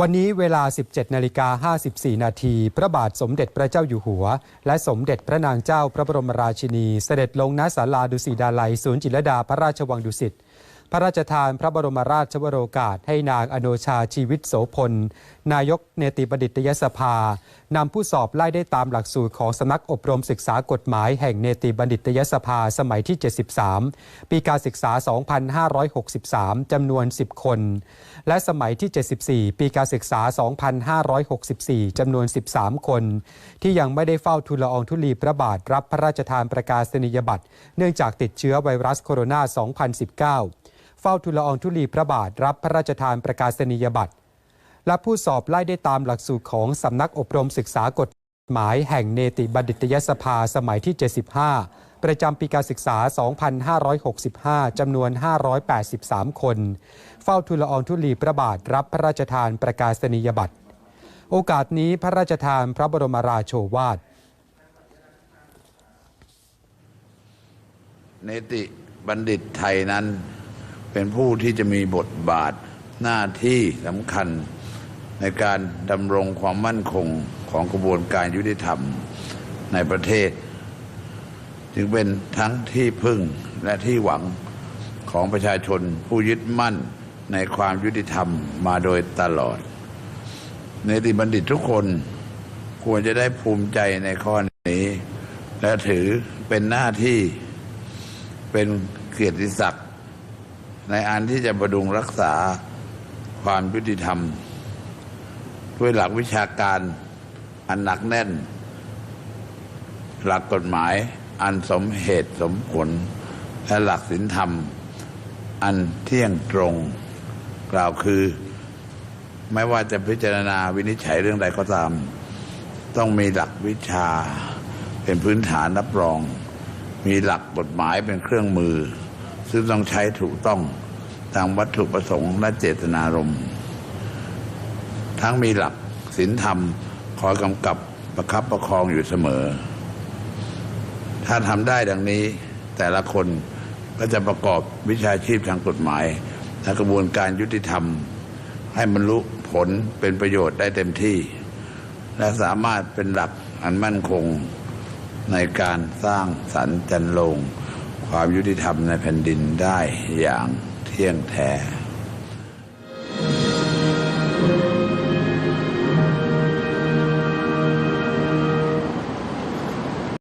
วันนี้เวลา 17นาฬิกา54 นาทีพระบาทสมเด็จพระเจ้าอยู่หัว และสมเด็จพระนางเจ้าพระบรมราชินี เสด็จลงณศาลาดุสิดาลัย ศูนย์จิตรดาพระราชวังดุสิต ระราชทานพระบรมราชวโรกาสให้นางอโนชาชีวิตโสพล นายกเนติบัณฑิตยสภา นำผู้สอบไล่ได้ตามหลักสูตรของสำนักอบรมศึกษากฎหมายแห่งเนติบัณฑิตยสภาสมัยที่ 73 ปีการศึกษา 2563 จำนวน 10 คน และสมัยที่ 74 ปีการศึกษา 2564 จำนวน 13 คน ที่ยังไม่ได้เฝ้าทูลละอองธุลีพระบาทรับพระราชทานประกาศนียบัตรเนื่องจากติดเชื้อไวรัสโคโรนา 2019 เฝ้าทูลละอองธุลีพระบาทรับพระราชทานประกาศนียบัตร และผู้สอบไล่ได้ตามหลักสูตรของสำนักอบรมศึกษากฎหมายแห่งเนติบัณฑิตยสภาสมัยที่ 75 ประจำปีการศึกษา 2565 จำนวน 583 คน เฝ้าทูลละอองธุลีพระบาทรับพระราชทานประกาศนียบัตร โอกาสนี้พระราชทานพระบรมราโชวาท เนติบัณฑิตไทยนั้น เป็นผู้ที่จะมีบทบาทหน้าที่สำคัญในการดำรงความมั่นคงของกระบวนการยุติธรรมในประเทศ จึงเป็นทั้งที่พึ่งและที่หวังของประชาชนผู้ยึดมั่นในความยุติธรรมมาโดยตลอดเนติบัณฑิตทุกคนควรจะได้ภูมิใจในข้อนี้ และถือเป็นหน้าที่เป็นเกียรติศักดิ์ ในอันที่จะประดุงรักษาความยุติธรรม ด้วยหลักวิชาการอันหนักแน่น หลักกฎหมายอันสมเหตุสมผล และหลักศีลธรรม อันเที่ยงตรง กล่าวคือ ไม่ว่าจะพิจารณาวินิจฉัยเรื่องใดก็ตาม ต้องมีหลักวิชาเป็นพื้นฐานรับรอง มีหลักกฎหมายเป็นเครื่องมือ ซึ่งต้องใช้ถูกต้องตามวัตถุประสงค์และเจตนารมณ์ ทั้งมีหลักศีลธรรมคอยกำกับประคับประคองอยู่เสมอ ถ้าทำได้ดังนี้แต่ละคนก็จะประกอบวิชาชีพทางกฎหมายและกระบวนการยุติธรรม ให้บรรลุผลเป็นประโยชน์ได้เต็มที่ และสามารถเป็นหลักอันมั่นคงในการสร้างสรรค์จันโลง ความยุติธรรมในแผ่นดินได้อย่างเที่ยงแท้